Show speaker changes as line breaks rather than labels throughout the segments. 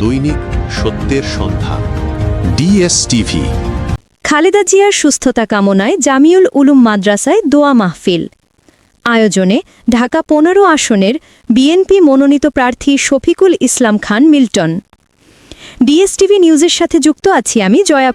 দৈনিক সত্যের সন্ধান ডিএসটিভি।
খালেদা জিয়ার সুস্থতা কামনায় জামিউল উলুম মাদ্রাসায় দোয়া মাহফিল। আয়োজনে ঢাকা পনেরো আসনের বিএনপি মনোনীত প্রার্থী শফিকুল ইসলাম খান মিল্টন। ডিএসটিভি নিউজের সাথে যুক্ত আছি আমি জয়া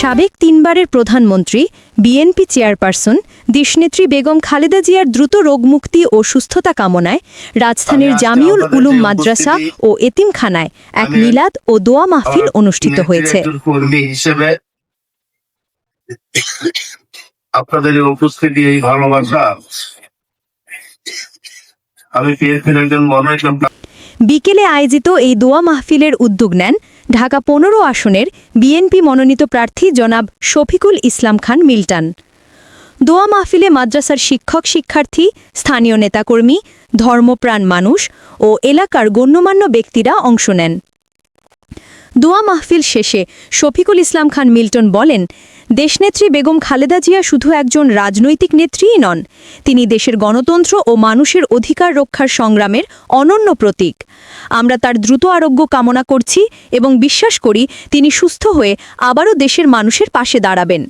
সাবেক তিনবারের প্রধানমন্ত্রী বিএনপি চেয়ারপারসন দেশনেত্রী বেগম খালেদা জিয়ার দ্রুত রোগমুক্তি ও সুস্থতা কামনায় রাজধানীর জামিউল উলুম মাদ্রাসা ও এতিমখানায় এক মিলাদ ও দোয়া মাহফিল অনুষ্ঠিত হয়েছে।
আপনাদের উপস্থিতি এই ভালোবাসা আমি
বিকেলে আয়োজিত এই দোয়া মাহফিলের উদ্যোগ নেন ঢাকা পনেরো আসনের বিএনপি মনোনীত প্রার্থী জনাব শফিকুল ইসলাম খান মিল্টন। দোয়া মাহফিলে মাদ্রাসার শিক্ষক শিক্ষার্থী, স্থানীয় নেতাকর্মী, ধর্মপ্রাণ মানুষ ও এলাকার গণ্যমান্য ব্যক্তিরা অংশ নেন। দোয়া মাহফিল শেষে শফিকুল ইসলাম খান মিল্টন বলেন, দেশনেত্রী বেগম খালেদা জিয়া শুধু একজন রাজনৈতিক নেত্রীই নন, তিনি দেশের গণতন্ত্র ও মানুষের অধিকার রক্ষার সংগ্রামের অনন্য প্রতীক। আমরা তার দ্রুত আরোগ্য কামনা করছি এবং বিশ্বাস করি তিনি সুস্থ হয়ে আবারও দেশের মানুষের পাশে দাঁড়াবেন।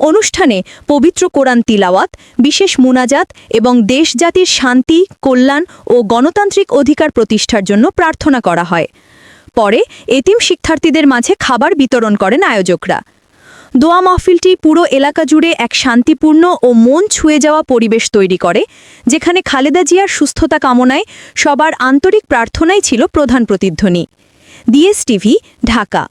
অনুষ্ঠানে পবিত্র কোরআন তিলাওয়াত, বিশেষ মুনাজাত এবং দেশ জাতির শান্তি, কল্যাণ ও গণতান্ত্রিক অধিকার প্রতিষ্ঠার জন্য প্রার্থনা করা হয়। পরে এতিম শিক্ষার্থীদের মাঝে খাবার বিতরণ করেন আয়োজকরা। দোয়া মাহফিলটি পুরো এলাকা জুড়ে এক শান্তিপূর্ণ ও মন ছুঁয়ে যাওয়া পরিবেশ তৈরি করে, যেখানে খালেদা জিয়ার সুস্থতা কামনায় সবার আন্তরিক প্রার্থনাই ছিল প্রধান প্রতিধ্বনি। ডিএসটিভি ঢাকা।